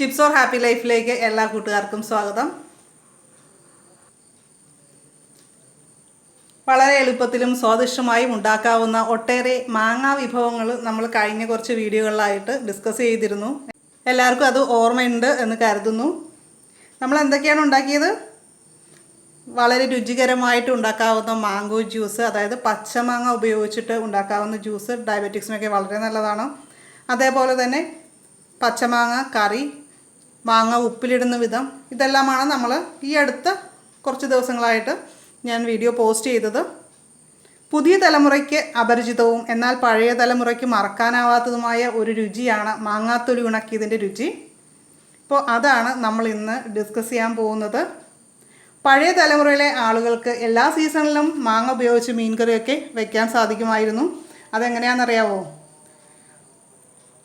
Tips or happy ലൈഫിലേക്ക് എല്ലാ കൂട്ടുകാർക്കും സ്വാഗതം. വളരെ എളുപ്പത്തിലും സ്വാദിഷ്ടമായും ഉണ്ടാക്കാവുന്ന ഒട്ടേറെ മാങ്ങ വിഭവങ്ങൾ നമ്മൾ കഴിഞ്ഞ കുറച്ച് വീഡിയോകളിലായിട്ട് ഡിസ്കസ് ചെയ്തിരുന്നു. എല്ലാവർക്കും അത് ഓർമ്മയുണ്ട് എന്ന് കരുതുന്നു. നമ്മൾ എന്തൊക്കെയാണ് ഉണ്ടാക്കിയത്? വളരെ രുചികരമായിട്ട് ഉണ്ടാക്കാവുന്ന മാംഗോ ജ്യൂസ് അതായത് പച്ചമാങ്ങ ഉപയോഗിച്ചിട്ട് ഉണ്ടാക്കാവുന്ന ജ്യൂസ് ഡയബറ്റിക്സിനൊക്കെ വളരെ നല്ലതാണ്. അതേപോലെ തന്നെ പച്ചമാങ്ങ കറി മാങ്ങ ഉപ്പിലിടുന്ന വിധം ഇതെല്ലാമാണ് നമ്മൾ ഈ അടുത്ത കുറച്ച് ദിവസങ്ങളായിട്ട് ഞാൻ വീഡിയോ പോസ്റ്റ് ചെയ്തത്. പുതിയ തലമുറയ്ക്ക് അപരിചിതവും എന്നാൽ പഴയ തലമുറയ്ക്ക് മറക്കാനാവാത്തതുമായ ഒരു രുചിയാണ് മാങ്ങാത്തൊലി ഉണക്കിയതിന്റെ രുചി. അപ്പോൾ അതാണ് നമ്മൾ ഇന്ന് ഡിസ്കസ് ചെയ്യാൻ പോകുന്നത്. പഴയ തലമുറയിലെ ആളുകൾക്ക് എല്ലാ സീസണിലും മാങ്ങ ഉപയോഗിച്ച് മീൻകറിയൊക്കെ വയ്ക്കാൻ സാധിക്കുമായിരുന്നു. അതെങ്ങനെയാണെന്നറിയാവോ?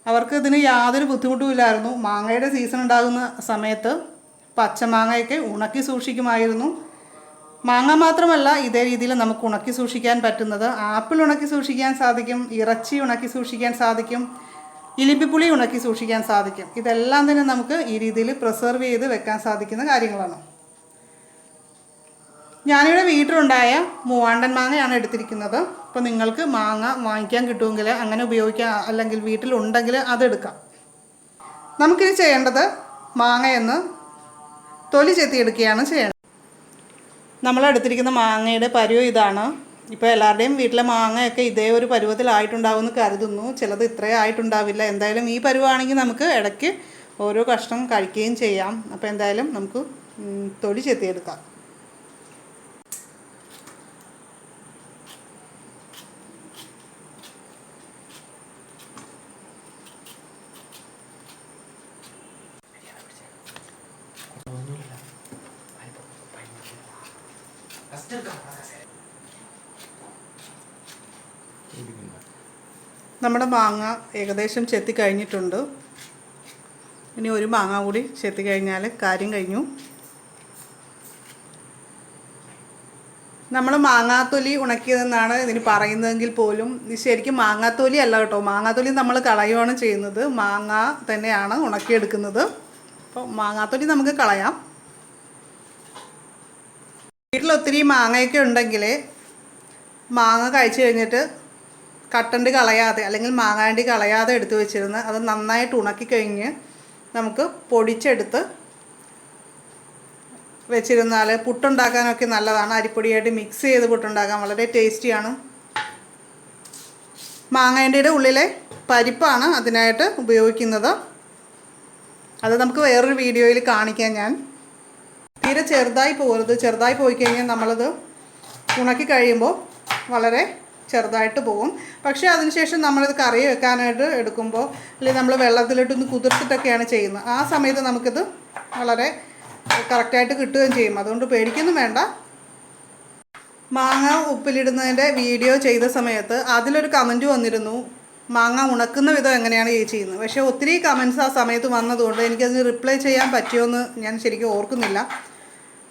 അവർക്ക് ഇതിന് യാതൊരു ബുദ്ധിമുട്ടുമില്ലായിരുന്നു. മാങ്ങയുടെ സീസൺ ഉണ്ടാകുന്ന സമയത്ത് പച്ചമാങ്ങയൊക്കെ ഉണക്കി സൂക്ഷിക്കുമായിരുന്നു. മാങ്ങ മാത്രമല്ല ഇതേ രീതിയിൽ നമുക്ക് ഉണക്കി സൂക്ഷിക്കാൻ പറ്റുന്നത്. ആപ്പിൾ ഉണക്കി സൂക്ഷിക്കാൻ സാധിക്കും ഇറച്ചി ഉണക്കി സൂക്ഷിക്കാൻ സാധിക്കും ഇലിമ്പിപ്പുളി ഉണക്കി സൂക്ഷിക്കാൻ സാധിക്കും. ഇതെല്ലാം തന്നെ നമുക്ക് ഈ രീതിയിൽ പ്രിസർവ് ചെയ്ത് വെക്കാൻ സാധിക്കുന്ന കാര്യങ്ങളാണ്. ഞാനിവിടെ വീട്ടിലുണ്ടായ മൂവാണ്ടൻ മാങ്ങയാണ് എടുത്തിരിക്കുന്നത്. അപ്പോൾ നിങ്ങൾക്ക് മാങ്ങ വാങ്ങിക്കാൻ കിട്ടുമെങ്കിൽ അങ്ങനെ ഉപയോഗിക്കാം. അല്ലെങ്കിൽ വീട്ടിലുണ്ടെങ്കിൽ അതെടുക്കാം. നമുക്കിനി ചെയ്യേണ്ടത് മാങ്ങയെന്ന് തൊലി ചെത്തിയെടുക്കുകയാണ് ചെയ്യേണ്ടത്. നമ്മൾ എടുത്തിരിക്കുന്ന മാങ്ങയുടെ പരുവം ഇതാണ്. ഇപ്പോൾ എല്ലാവരുടെയും വീട്ടിലെ മാങ്ങയൊക്കെ ഇതേ ഒരു പരുവത്തിലായിട്ടുണ്ടാവുമെന്ന് കരുതുന്നു. ചിലത് ഇത്രയും ആയിട്ടുണ്ടാവില്ല. എന്തായാലും ഈ പരുവാണെങ്കിൽ നമുക്ക് ഇടയ്ക്ക് ഓരോ കഷ്ണം കഴിക്കുകയും ചെയ്യാം. അപ്പോൾ എന്തായാലും നമുക്ക് തൊലി ചെത്തിയെടുക്കാം. നമ്മുടെ മാങ്ങ ഏകദേശം ചെത്തി കഴിഞ്ഞിട്ടുണ്ട്. ഇനി ഒരു മാങ്ങ കൂടി ചെത്തി കഴിഞ്ഞാൽ കാര്യം കഴിഞ്ഞു. നമ്മൾ മാങ്ങാത്തൊലി ഉണക്കിയതെന്നാണ് ഇതിന് പറയുന്നതെങ്കിൽ പോലും ഇത് ശരിക്കും മാങ്ങാത്തൊലി അല്ല കേട്ടോ. മാങ്ങാത്തൊലി നമ്മൾ കളയുകയാണ് ചെയ്യുന്നത്. മാങ്ങ തന്നെയാണ് ഉണക്കിയെടുക്കുന്നത്. അപ്പോൾ മാങ്ങാത്തൊലി നമുക്ക് കളയാം. വീട്ടിൽ ഒത്തിരി മാങ്ങയൊക്കെ ഉണ്ടെങ്കിൽ മാങ്ങ കഴിച്ചു കഴിഞ്ഞിട്ട് കട്ടണ്ട് കളയാതെ അല്ലെങ്കിൽ മാങ്ങാണ്ടി കളയാതെ എടുത്തു വെച്ചിരുന്ന് അത് നന്നായിട്ട് ഉണക്കി കഴിഞ്ഞ് നമുക്ക് പൊടിച്ചെടുത്ത് വെച്ചിരുന്നാൽ പുട്ടുണ്ടാക്കാനൊക്കെ നല്ലതാണ്. അരിപ്പൊടിയായിട്ട് മിക്സ് ചെയ്ത് പുട്ടുണ്ടാക്കാൻ വളരെ ടേസ്റ്റിയാണ്. മാങ്ങേണ്ടിയുടെ ഉള്ളിലെ പരിപ്പാണ് അതിനായിട്ട് ഉപയോഗിക്കുന്നത്. അത് നമുക്ക് വേറൊരു വീഡിയോയിൽ കാണിക്കാം ഞാൻ. തീരെ ചെറുതായി പോകരുത്. ചെറുതായി പോയി കഴിഞ്ഞാൽ നമ്മളത് ഉണക്കി കഴിയുമ്പോൾ വളരെ ചെറുതായിട്ട് പോകും. പക്ഷേ അതിനുശേഷം നമ്മളിത് കറി വെക്കാനായിട്ട് എടുക്കുമ്പോൾ അല്ലെങ്കിൽ നമ്മൾ വെള്ളത്തിലിട്ടൊന്ന് കുതിർത്തിട്ടൊക്കെയാണ് ചെയ്യുന്നത്. ആ സമയത്ത് നമുക്കിത് വളരെ കറക്റ്റായിട്ട് കിട്ടുകയും ചെയ്യും. അതുകൊണ്ട് പേടിക്കൊന്നും വേണ്ട. മാങ്ങ ഉപ്പിലിടുന്നതിന്റെ വീഡിയോ ചെയ്ത സമയത്ത് അതിലൊരു കമന്റ് വന്നിരുന്നു. മാങ്ങ ഉണക്കുന്ന വിധം എങ്ങനെയാണ് ചെയ്യുന്നത്? പക്ഷേ ഒത്തിരി കമൻസ് ആ സമയത്ത് വന്നതുകൊണ്ട് എനിക്കതിന് റിപ്ലൈ ചെയ്യാൻ പറ്റുമോ എന്ന് ഞാൻ ശരിക്കും ഓർക്കുന്നില്ല.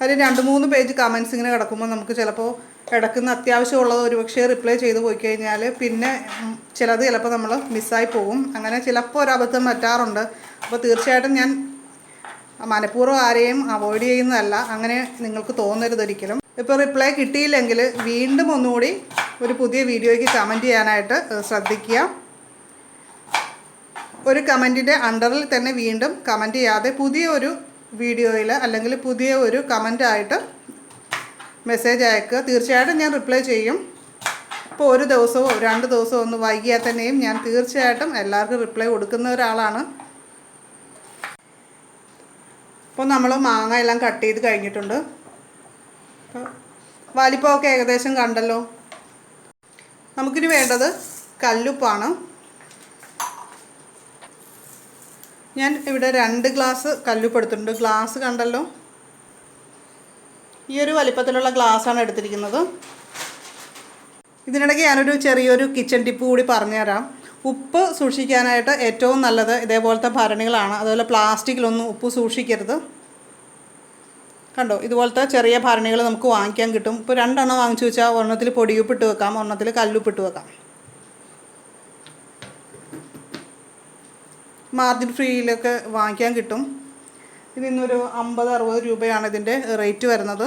അതിൽ രണ്ട് മൂന്ന് പേജ് കമൻസ് ഇങ്ങനെ കിടക്കുമ്പോൾ നമുക്ക് ചിലപ്പോൾ കിടക്കുന്ന അത്യാവശ്യമുള്ളത് ഒരുപക്ഷെ റിപ്ലൈ ചെയ്ത് പോയി കഴിഞ്ഞാൽ പിന്നെ ചിലത് ചിലപ്പോൾ നമ്മൾ മിസ്സായി പോകും. അങ്ങനെ ചിലപ്പോൾ ഒരബദ്ധം പറ്റാറുണ്ട്. അപ്പോൾ തീർച്ചയായിട്ടും ഞാൻ മനഃപൂർവം ആരെയും അവോയ്ഡ് ചെയ്യുന്നതല്ല. അങ്ങനെ നിങ്ങൾക്ക് തോന്നരുത് ഒരിക്കലും. ഇപ്പോൾ റിപ്ലൈ കിട്ടിയില്ലെങ്കിൽ വീണ്ടും ഒന്നുകൂടി ഒരു പുതിയ വീഡിയോയ്ക്ക് കമന്റ് ചെയ്യാനായിട്ട് ശ്രദ്ധിക്കുക. ഒരു കമന്റിന്റെ അണ്ടറിൽ തന്നെ വീണ്ടും കമന്റ് ചെയ്യാതെ പുതിയ ഒരു വീഡിയോയിൽ അല്ലെങ്കിൽ പുതിയ ഒരു കമന്റായിട്ട് മെസ്സേജ് അയക്കുക. തീർച്ചയായിട്ടും ഞാൻ റിപ്ലൈ ചെയ്യും. ഇപ്പോൾ ഒരു ദിവസമോ രണ്ട് ദിവസമോ ഒന്ന് വൈകിയാൽ തന്നെയും ഞാൻ തീർച്ചയായിട്ടും എല്ലാവർക്കും റിപ്ലൈ കൊടുക്കുന്ന ഒരാളാണ്. ഇപ്പോൾ നമ്മൾ മാങ്ങ എല്ലാം കട്ട് ചെയ്ത് കഴിഞ്ഞിട്ടുണ്ട്. വലിപ്പമൊക്കെ ഏകദേശം കണ്ടല്ലോ. നമുക്കിനി വേണ്ടത് കല്ലുപ്പാണ്. ഞാൻ ഇവിടെ രണ്ട് ഗ്ലാസ് കല്ലുപ്പ് എടുത്തിട്ടുണ്ട് ഗ്ലാസ് കണ്ടല്ലോ? ഈ ഒരു വലിപ്പത്തിലുള്ള ഗ്ലാസ്സാണ് എടുത്തിരിക്കുന്നത്. ഇതിനിടയ്ക്ക് ഞാനൊരു ചെറിയൊരു കിച്ചൺ ടിപ്പ് കൂടി പറഞ്ഞുതരാം. ഉപ്പ് സൂക്ഷിക്കാനായിട്ട് ഏറ്റവും നല്ലത് ഇതേപോലത്തെ ഭരണികളാണ്. അതുപോലെ പ്ലാസ്റ്റിക്കിലൊന്നും ഉപ്പ് സൂക്ഷിക്കരുത്. കണ്ടോ? ഇതുപോലത്തെ ചെറിയ ഭരണികൾ നമുക്ക് വാങ്ങിക്കാൻ കിട്ടും. ഇപ്പോൾ രണ്ടെണ്ണം വാങ്ങിച്ചു വെച്ചാൽ ഒരെണ്ണത്തിൽ പൊടിയുപ്പിട്ട് വെക്കാം ഒരെണ്ണത്തിൽ കല്ലുപ്പിട്ട് വെക്കാം. മാർജിൻ ഫ്രീയിലൊക്കെ വാങ്ങിക്കാൻ കിട്ടും. ഇതിന്നൊരു അമ്പത് അറുപത് രൂപയാണ് ഇതിന്റെ റേറ്റ് വരുന്നത്.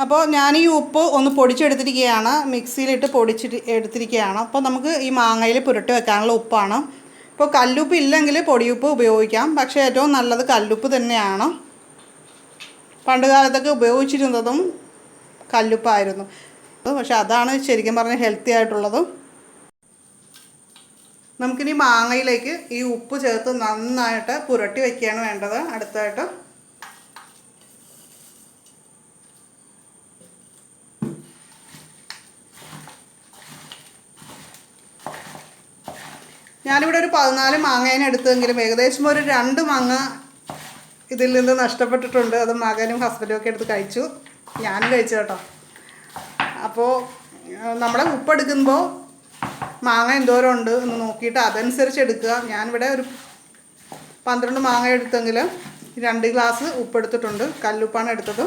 അപ്പോൾ ഞാൻ ഈ ഉപ്പ് ഒന്ന് പൊടിച്ചെടുത്തിരിക്കുകയാണ്. മിക്സിയിലിട്ട് പൊടിച്ചിട്ട് എടുത്തിരിക്കുകയാണ്. അപ്പോൾ നമുക്ക് ഈ മാങ്ങയിൽ പുരട്ടി വെക്കാനുള്ള ഉപ്പാണ്. ഇപ്പോൾ കല്ലുപ്പ് ഇല്ലെങ്കിൽ പൊടിയുപ്പ് ഉപയോഗിക്കാം. പക്ഷേ ഏറ്റവും നല്ലത് കല്ലുപ്പ് തന്നെയാണ്. പണ്ട് കാലത്തൊക്കെ ഉപയോഗിച്ചിരുന്നതും കല്ലുപ്പായിരുന്നു. പക്ഷെ അതാണ് ശരിക്കും പറഞ്ഞാൽ ഹെൽത്തി ആയിട്ടുള്ളത്. നമുക്കിനി മാങ്ങയിലേക്ക് ഈ ഉപ്പ് ചേർത്ത് നന്നായിട്ട് പുരട്ടി വയ്ക്കുകയാണ് വേണ്ടത് അടുത്തായിട്ട്. ഞാനിവിടെ ഒരു പതിനാല് മാങ്ങേനെ എടുത്തെങ്കിലും ഏകദേശം ഒരു രണ്ട് മാങ്ങ ഇതിൽ നിന്ന് നഷ്ടപ്പെട്ടിട്ടുണ്ട്. അത് മകനും ഹസ്ബൻഡും ഒക്കെ എടുത്ത് കഴിച്ചു. ഞാനും കഴിച്ചു കേട്ടോ. അപ്പോൾ നമ്മുടെ ഉപ്പെടുക്കുമ്പോൾ മാങ്ങ എന്തോരം ഉണ്ട് എന്ന് നോക്കിയിട്ട് അതനുസരിച്ച് എടുക്കുക. ഞാനിവിടെ ഒരു പന്ത്രണ്ട് മാങ്ങ എടുത്തെങ്കിൽ രണ്ട് ഗ്ലാസ് ഉപ്പെടുത്തിട്ടുണ്ട്. കല്ലുപ്പാണ് എടുത്തത്.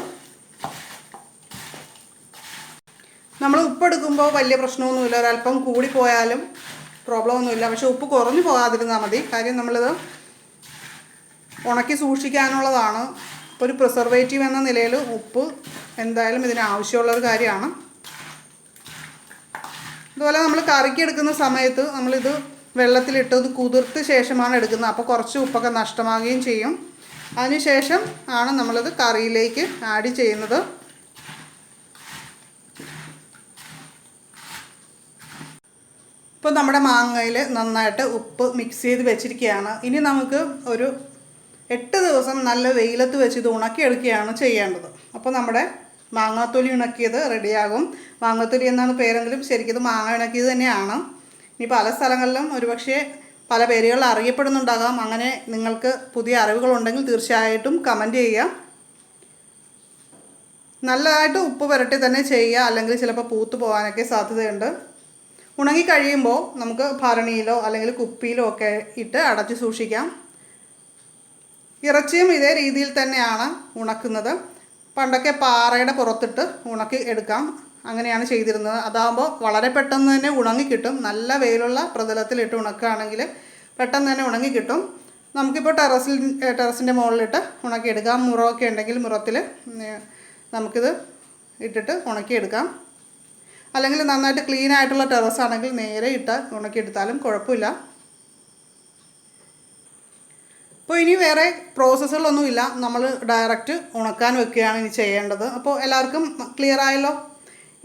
നമ്മൾ ഉപ്പെടുക്കുമ്പോൾ വലിയ പ്രശ്നമൊന്നുമില്ല. ഒരല്പം കൂടി പോയാലും പ്രോബ്ലം ഒന്നുമില്ല പക്ഷെ ഉപ്പ് കുറഞ്ഞു പോകാതിരുന്നാൽ മതി. കാര്യം നമ്മളിത് ഉണക്കി സൂക്ഷിക്കാനുള്ളതാണ്. ഒരു പ്രിസർവേറ്റീവ് എന്ന നിലയിൽ ഉപ്പ് എന്തായാലും ഇതിന് ആവശ്യമുള്ള ഒരു കാര്യമാണ്. അതുപോലെ നമ്മൾ കറിക്ക് എടുക്കുന്ന സമയത്ത് നമ്മളിത് വെള്ളത്തിലിട്ട് ഒന്ന് കുതിർത്ത ശേഷമാണ് എടുക്കുന്നത്. അപ്പോൾ കുറച്ച് ഉപ്പൊക്കെ നഷ്ടമാകുകയും ചെയ്യും. അതിനുശേഷം ആണ് നമ്മളിത് കറിയിലേക്ക് ആഡ് ചെയ്യുന്നത്. ഇപ്പോൾ നമ്മുടെ മാങ്ങയിൽ നന്നായിട്ട് ഉപ്പ് മിക്സ് ചെയ്ത് വെച്ചിരിക്കുകയാണ്. ഇനി നമുക്ക് ഒരു എട്ട് ദിവസം നല്ല വെയിലത്ത് വെച്ച് ഇത് ഉണക്കിയെടുക്കുകയാണ് ചെയ്യേണ്ടത്. അപ്പോൾ നമ്മുടെ മാങ്ങാത്തൊലി ഉണക്കിയത് റെഡിയാകും. മാങ്ങാത്തൊലി എന്നാണ് പേരെങ്കിലും ശരിക്കും മാങ്ങ ഉണക്കിയത് തന്നെയാണ്. ഇനി പല സ്ഥലങ്ങളിലും ഒരുപക്ഷെ പല പേരുകളിൽ അറിയപ്പെടുന്നുണ്ടാകാം. അങ്ങനെ നിങ്ങൾക്ക് പുതിയ അറിവുകളുണ്ടെങ്കിൽ തീർച്ചയായിട്ടും കമന്റ് ചെയ്യുക. നല്ലതായിട്ട് ഉപ്പ് പുരട്ടി തന്നെ ചെയ്യുക. അല്ലെങ്കിൽ ചിലപ്പോൾ പൂത്ത് പോകാനൊക്കെ സാധ്യതയുണ്ട്. ഉണങ്ങി കഴിയുമ്പോൾ നമുക്ക് ഭരണിയിലോ അല്ലെങ്കിൽ കുപ്പിയിലോ ഒക്കെ ഇട്ട് അടച്ച് സൂക്ഷിക്കാം. ഇറച്ചിയും ഇതേ രീതിയിൽ തന്നെയാണ് ഉണക്കുന്നത്. പണ്ടൊക്കെ പാറയുടെ പുറത്തിട്ട് ഉണക്കി എടുക്കാം. അങ്ങനെയാണ് ചെയ്തിരുന്നത്. അതാകുമ്പോൾ വളരെ പെട്ടെന്ന് തന്നെ ഉണങ്ങി കിട്ടും. നല്ല വെയിലുള്ള പ്രതലത്തിലിട്ട് ഉണക്കുകയാണെങ്കിൽ പെട്ടെന്ന് തന്നെ ഉണങ്ങി കിട്ടും. നമുക്കിപ്പോൾ ടെറസിൽ ടെറസിന്റെ മുകളിലിട്ട് ഉണക്കിയെടുക്കാം. മുറമൊക്കെ ഉണ്ടെങ്കിൽ മുറത്തിൽ നമുക്കിത് ഇട്ടിട്ട് ഉണക്കിയെടുക്കാം. അല്ലെങ്കിൽ നന്നായിട്ട് ക്ലീൻ ആയിട്ടുള്ള ടെറസ് ആണെങ്കിൽ നേരെ ഇട്ട് ഉണക്കിയെടുത്താലും കുഴപ്പമില്ല. അപ്പോൾ ഇനി വേറെ പ്രോസസ്സുകളൊന്നുമില്ല നമ്മൾ ഡയറക്റ്റ് ഉണക്കാൻ വെക്കുകയാണ് ഇനി ചെയ്യേണ്ടത്. അപ്പോൾ എല്ലാവർക്കും ക്ലിയർ ആയല്ലോ?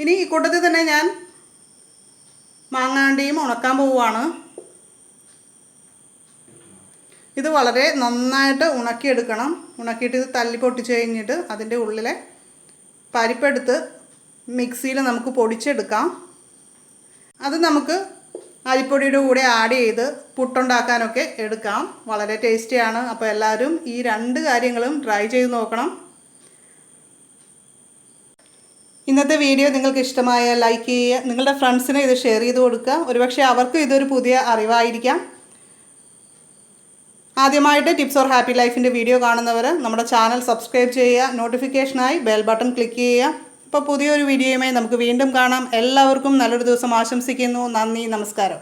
ഇനി ഈ കൂട്ടത്തിൽ തന്നെ ഞാൻ മാങ്ങാണ്ടിയും ഉണക്കാൻ പോവുകയാണ് ഇത് വളരെ നന്നായിട്ട് ഉണക്കിയെടുക്കണം. ഉണക്കിയിട്ട് ഇത് തല്ലി പൊട്ടിച്ച് കഴിഞ്ഞിട്ട് അതിന്റെ ഉള്ളിലെ പരിപ്പെടുത്ത് മിക്സിയിൽ നമുക്ക് പൊടിച്ചെടുക്കാം. അത് നമുക്ക് അരിപ്പൊടിയുടെ കൂടെ ആഡ് ചെയ്ത് പുട്ടുണ്ടാക്കാനൊക്കെ എടുക്കാം. വളരെ ടേസ്റ്റിയാണ് അപ്പോൾ എല്ലാവരും ഈ രണ്ട് കാര്യങ്ങളും ട്രൈ ചെയ്ത് നോക്കണം. ഇന്നത്തെ വീഡിയോ നിങ്ങൾക്ക് ഇഷ്ടമായ ലൈക്ക് ചെയ്യുക നിങ്ങളുടെ ഫ്രണ്ട്സിന് ഇത് ഷെയർ ചെയ്ത് കൊടുക്കുക. ഒരുപക്ഷെ അവർക്ക് ഇതൊരു പുതിയ അറിവായിരിക്കാം. ആദ്യമായിട്ട് ടിപ്സ് ഓർ ഹാപ്പി ലൈഫിന്റെ വീഡിയോ കാണുന്നവർ നമ്മുടെ ചാനൽ സബ്സ്ക്രൈബ് ചെയ്യുക നോട്ടിഫിക്കേഷനായി ബെൽ ബട്ടൺ ക്ലിക്ക് ചെയ്യുക. അപ്പോൾ പുതിയൊരു വീഡിയോയുമായി നമുക്ക് വീണ്ടും കാണാം. എല്ലാവർക്കും നല്ലൊരു ദിവസം ആശംസിക്കുന്നു. നന്ദി നമസ്കാരം.